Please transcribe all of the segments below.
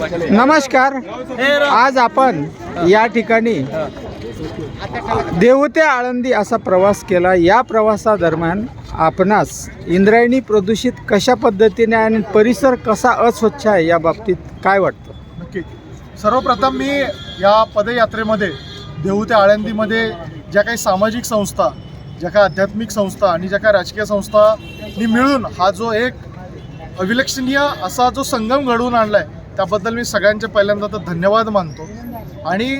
नमस्कार. आज आपण या ठिकाणी देहू ते आळंदी असा प्रवास केला. या प्रवासादरम्यान आपणास इंद्रायणी प्रदूषित कशा पद्धतीने आणि परिसर कसा अस्वच्छ आहे या बाबतीत काय वाटतं? नक्की. सर्वप्रथम मी या पदयात्रेमध्ये देहू ते आळंदीमध्ये ज्या काही सामाजिक संस्था ज्या काही आध्यात्मिक संस्था आणि ज्या काही राजकीय संस्थांनी मिळून हा जो एक अविलक्षणीय असा जो संगम घडवून आणला आहे त्याबद्दल मी सगळ्यांचे पहिल्यांदा तर धन्यवाद मानतो. आणि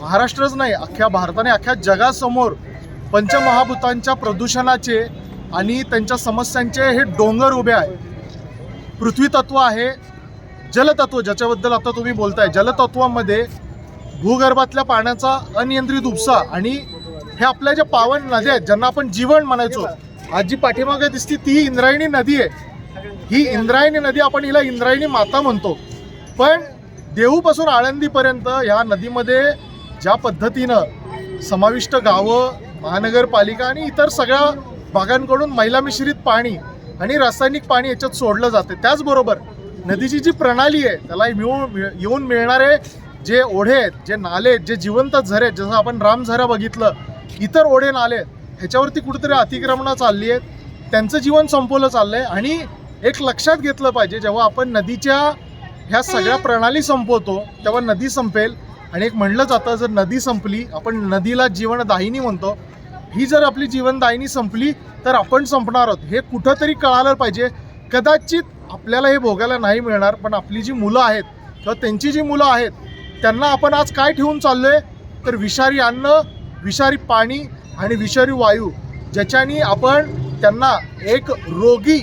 महाराष्ट्रच नाही अख्ख्या भारताने अख्ख्या जगासमोर पंचमहाभूतांच्या प्रदूषणाचे आणि त्यांच्या समस्यांचे हे डोंगर उभे आहे. पृथ्वी तत्व आहे जलतत्व ज्याच्याबद्दल आता तुम्ही बोलताय जलतत्वामध्ये भूगर्भातल्या पाण्याचा अनियंत्रित उपसा आणि हे आपल्या ज्या पावन नद्या आहेत ज्यांना आपण जीवन म्हणायचो आज जी पाठीमागे दिसती ती इंद्रायणी नदी आहे. ही इंद्रायणी नदी आपण हिला इंद्रायणी माता म्हणतो. पण देहूपासून आळंदीपर्यंत ह्या नदीमध्ये ज्या पद्धतीनं समाविष्ट गावं महानगरपालिका आणि इतर सगळ्या भागांकडून मैला मिश्रित पाणी आणि रासायनिक पाणी याच्यात सोडलं जाते. त्याचबरोबर नदीची जी प्रणाली आहे त्याला मिळून येऊन मिळणारे जे ओढे आहेत जे नाले आहेत जे जिवंत झरे आहेत जसं आपण रामझरा बघितलं इतर ओढे नाले आहेत, ह्याच्यावरती कुठेतरी अतिक्रमणं चालली आहेत. त्यांचं जीवन संपवलं चाललं आहे आणि एक लक्षात घेतलं पाहिजे जेव्हा आपण नदीच्या ह्या सगळ्या प्रणाली संपवतो तेव्हा नदी संपेल. आणि एक म्हणलं जातं जर नदी संपली आपण नदीला जीवनदायिनी म्हणतो. ही जर आपली जीवनदायिनी संपली तर आपण संपणार आहोत. हे कुठंतरी कळालं पाहिजे. कदाचित आपल्याला हे भोगायला नाही मिळणार पण आपली जी मुलं आहेत किंवा त्यांची जी मुलं आहेत त्यांना आपण आज काय ठेवून चाललोय? तर विषारी अन्न विषारी पाणी आणि विषारी वायू ज्याच्यानी आपण त्यांना एक रोगी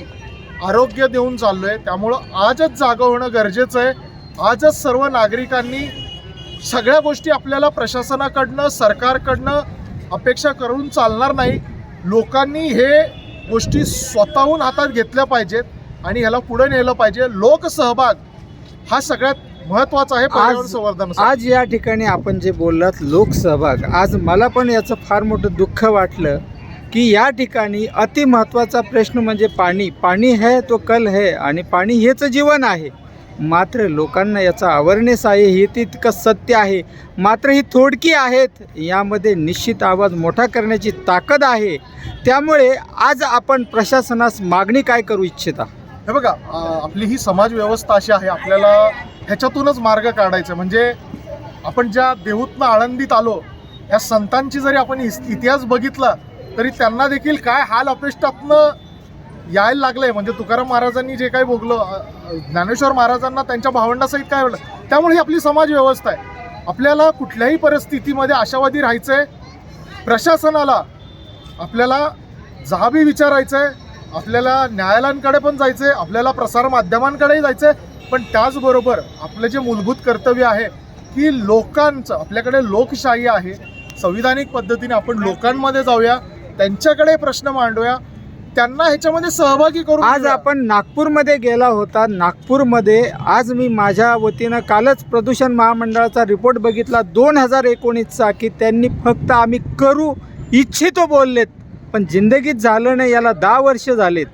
आरोग्य देऊन चाललोय. त्यामुळं आजच जागं होणं गरजेचं आहे. आजच सर्व नागरिकांनी सगळ्या गोष्टी आपल्याला प्रशासनाकडनं सरकारकडनं अपेक्षा करून चालणार नाही. लोकांनी हे गोष्टी स्वतःहून हातात घेतल्या पाहिजेत आणि ह्याला पुढे नेलं पाहिजे. लोकसहभाग हा सगळ्यात महत्त्वाचा आहे पर्यावरण संवर्धन आज या ठिकाणी आपण जे बोललात लोकसहभाग आज मला पण याचं फार मोठं दुःख वाटलं. की या ठिकाणी अति महत्त्वाचा प्रश्न म्हणजे पाणी. पाणी है तो कल है आणि पाणी हेच जीवन आहे. मात्र लोकांना याचा अवेअरनेस आहे हे तितकं सत्य आहे. मात्र ही थोडकी आहेत यामध्ये निश्चित आवाज मोठा करण्याची ताकद आहे. त्यामुळे आज आपण प्रशासनास मागणी काय करू इच्छिता? हे बघा आपली ही समाज व्यवस्था अशी आहे आपल्याला ह्याच्यातूनच मार्ग काढायचा. म्हणजे आपण ज्या देहूतनं आळंदीत आलो ह्या संतांची जरी आपण इतिहास बघितला तरी त्यांना देखील काय हाल अपेष्टातनं यायला लागलंय? म्हणजे तुकाराम महाराजांनी जे काही भोगलं ज्ञानेश्वर महाराजांना त्यांच्या भावंडासहित काय घडलं त्यामुळे ही आपली समाज व्यवस्था आहे. आपल्याला कुठल्याही परिस्थितीमध्ये आशावादी राहायचं आहे प्रशासनाला आपल्याला जाबी विचारायचं आहे आपल्याला न्यायालयांकडे पण जायचं आहे आपल्याला प्रसारमाध्यमांकडेही जायचं आहे पण त्याचबरोबर आपलं जे मूलभूत कर्तव्य आहे की लोकांचं आपल्याकडे लोकशाही आहे. संविधानिक पद्धतीने आपण लोकांमध्ये जाऊया. त्यांच्याकडे प्रश्न मांडूया. त्यांना ह्याच्यामध्ये सहभागी करून आज. आपण नागपूरमध्ये गेला होता. नागपूरमध्ये आज मी माझ्या वतीनं कालच प्रदूषण महामंडळाचा रिपोर्ट बघितला. दोन हजार एकोणीसचा की त्यांनी फक्त आम्ही करू इच्छितो बोललेत. पण जिंदगीत झालं नाही याला दहा वर्ष झालेत.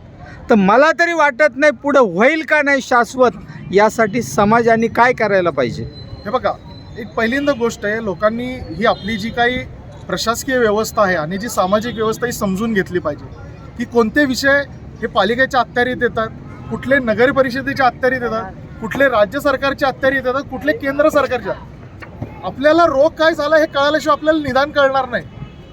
तर मला तरी वाटत नाही पुढं होईल का नाही शाश्वत यासाठी समाजाने काय करायला पाहिजे? हे बघा एक पहिल्यांदा गोष्ट आहे लोकांनी ही आपली जी काही प्रशासकीय व्यवस्था आहे आणि जी सामाजिक व्यवस्था ही समजून घेतली पाहिजे. की कोणते विषय हे पालिकेच्या अखत्यारीत येतात कुठले नगर परिषदेच्या अखत्यारीत येतात कुठले राज्य सरकारच्या अखत्यारीत येतात कुठले केंद्र सरकारच्या. आपल्याला रोग काय झाला हे कळाल्याशिवाय आपल्याला निदान कळणार नाही.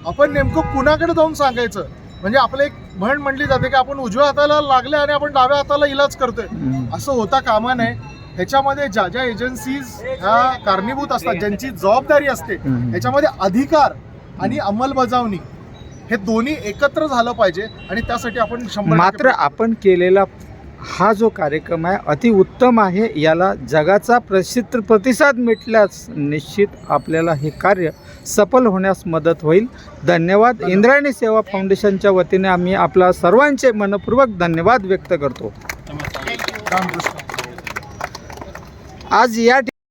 आपण नेमकं कुणाकडे जाऊन सांगायचं? म्हणजे आपलं एक म्हण म्हणली जाते की आपण उजव्या हाताला लागले आणि आपण डाव्या हाताला इलाज करतोय. असं होता कामा नये. ह्याच्यामध्ये ज्या ज्या एजन्सीज ह्या कारणीभूत असतात ज्यांची जबाबदारी असते. ह्याच्यामध्ये अधिकार आणि अंमलबजावणी हे दोन्ही एकत्र झालं पाहिजे आणि त्यासाठी आपण शंभर मात्र आपण केलेला हा जो कार्यक्रम आहे अतिउत्तम आहे. याला जगाचा प्रसिद्ध प्रतिसाद मिटल्यास निश्चित आपल्याला हे कार्य सफल होण्यास मदत होईल. धन्यवाद. इंद्रायणी सेवा फाउंडेशनच्या वतीने आम्ही आपला सर्वांचे मनपूर्वक धन्यवाद व्यक्त करतो. आज या